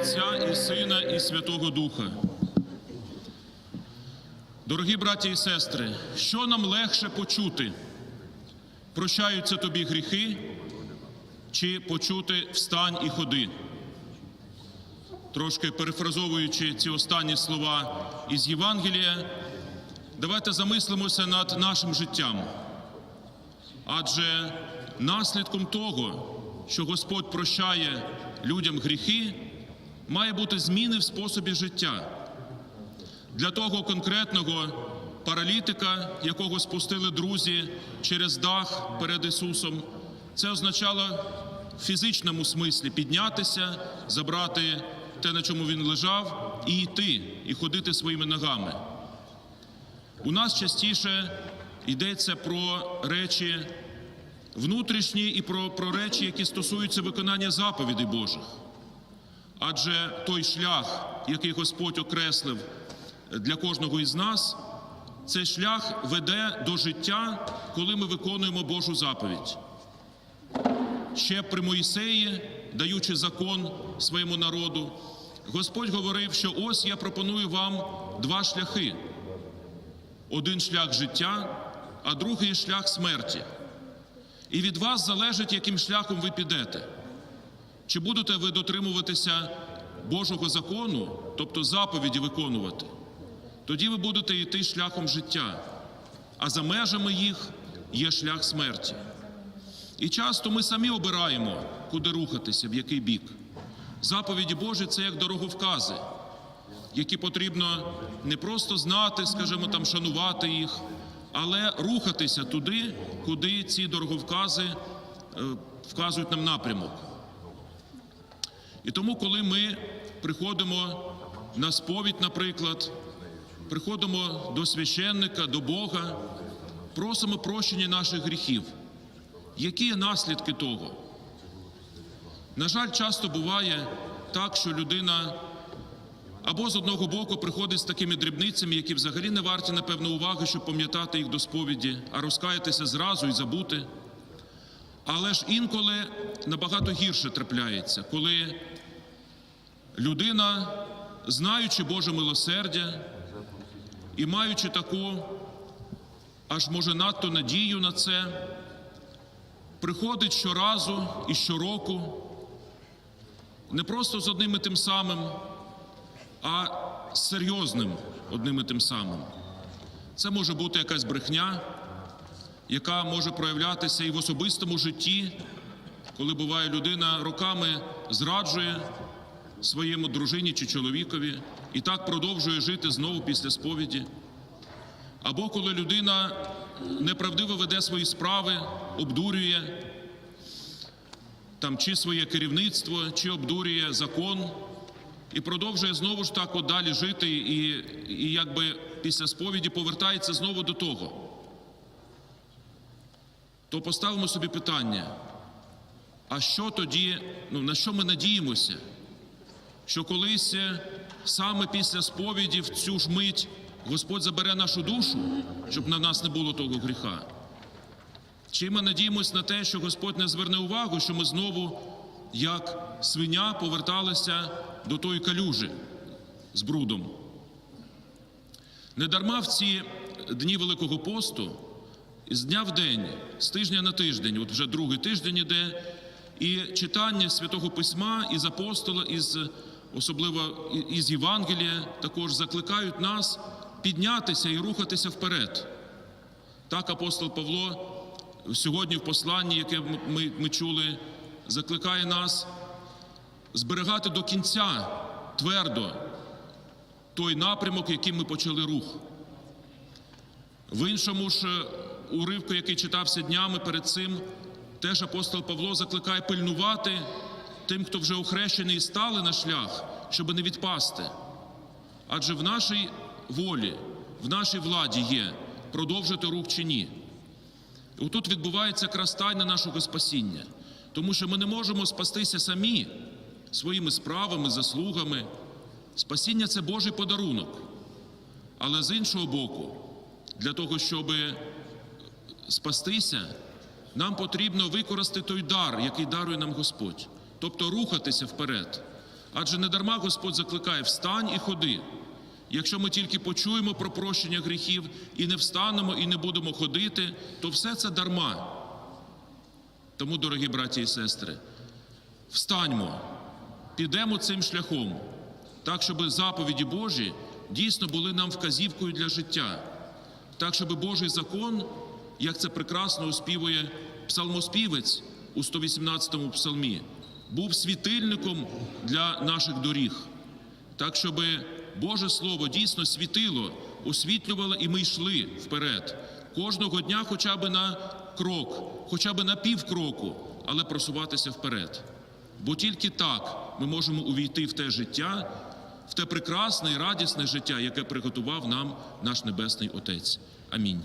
Отця і Сина, і Святого Духа. Дорогі браті і сестри, що нам легше почути? Прощаються тобі гріхи, чи почути встань і ходи? Трошки перефразовуючи ці останні слова із Євангелія, давайте замислимося над нашим життям. Адже наслідком того, що Господь прощає людям гріхи, має бути зміни в способі життя. Для того конкретного паралітика, якого спустили друзі через дах перед Ісусом, це означало в фізичному смислі піднятися, забрати те, на чому він лежав, і йти, і ходити своїми ногами. У нас частіше йдеться про речі внутрішні і про, про речі, які стосуються виконання заповідей Божих. Адже той шлях, який Господь окреслив для кожного із нас, цей шлях веде до життя, коли ми виконуємо Божу заповідь. Ще при Моїсеї, даючи закон своєму народу, Господь говорив, що ось я пропоную вам два шляхи: один шлях життя, а другий шлях смерті. І від вас залежить, яким шляхом ви підете. Чи будете ви дотримуватися Божого закону, тобто заповіді виконувати? Тоді ви будете йти шляхом життя, а за межами їх є шлях смерті. І часто ми самі обираємо, куди рухатися, в який бік. Заповіді Божі це як дороговкази, які потрібно не просто знати, скажімо там, шанувати їх, але рухатися туди, куди ці дороговкази е, вказують нам напрямок. І тому, коли ми приходимо на сповідь, наприклад, приходимо до священника, до Бога, просимо прощення наших гріхів. Які є наслідки того? На жаль, часто буває так, що людина або з одного боку приходить з такими дрібницями, які взагалі не варті, напевно, уваги, щоб пам'ятати їх до сповіді, а розкаятися зразу і забути. Але ж інколи набагато гірше трапляється, коли людина, знаючи Боже милосердя і маючи таку, аж може надто надію на це, приходить щоразу і щороку, не просто з одним і тим самим, а з серйозним одним і тим самим. Це може бути якась брехня, яка може проявлятися і в особистому житті, коли буває людина роками зраджує своєму дружині чи чоловікові і так продовжує жити знову після сповіді. Або коли людина неправдиво веде свої справи, обдурює там чи своє керівництво, чи обдурює закон і продовжує знову ж так от далі жити, і, і якби після сповіді повертається знову до того. То поставимо собі питання: а що тоді, ну на що ми надіємося? Що колись е, саме після сповіді в цю ж мить Господь забере нашу душу, щоб на нас не було того гріха? Чи ми надіємося на те, що Господь не зверне увагу, що ми знову, як свиня, поверталися до тої калюжі з брудом? Недарма в ці дні Великого посту, з дня в день, з тижня на тиждень, от вже другий тиждень іде, і читання Святого Письма із апостола, із особливо із Євангелія, також закликають нас піднятися і рухатися вперед. Так апостол Павло сьогодні в посланні, яке ми, ми чули, закликає нас зберігати до кінця твердо той напрямок, яким ми почали рух. В іншому ж уривку, який читався днями перед цим, теж апостол Павло закликає пильнувати тим, хто вже охрещений і стали на шлях, щоб не відпасти. Адже в нашій волі, в нашій владі є продовжити рух чи ні. І Отут відбувається якраз тайна нашого спасіння, тому що ми не можемо спастися самі своїми справами, заслугами. Спасіння це Божий подарунок. Але з іншого боку, для того, щоб спастися, нам потрібно використати той дар, який дарує нам Господь, тобто рухатися вперед. Адже недарма Господь закликає встань і ходи. Якщо ми тільки почуємо про прощення гріхів і не встанемо, і не будемо ходити, то все це дарма. Тому, дорогі браті і сестри, встаньмо, підемо цим шляхом, так, щоб заповіді Божі дійсно були нам вказівкою для життя, так, щоб Божий закон, як це прекрасно оспівує псалмоспівець у 118-му псалмі, був світильником для наших доріг, так, щоб Боже Слово дійсно світило, освітлювало, і ми йшли вперед. Кожного дня хоча б на крок, хоча б на півкроку, але просуватися вперед. Бо тільки так ми можемо увійти в те життя, в те прекрасне і радісне життя, яке приготував нам наш Небесний Отець. Амінь.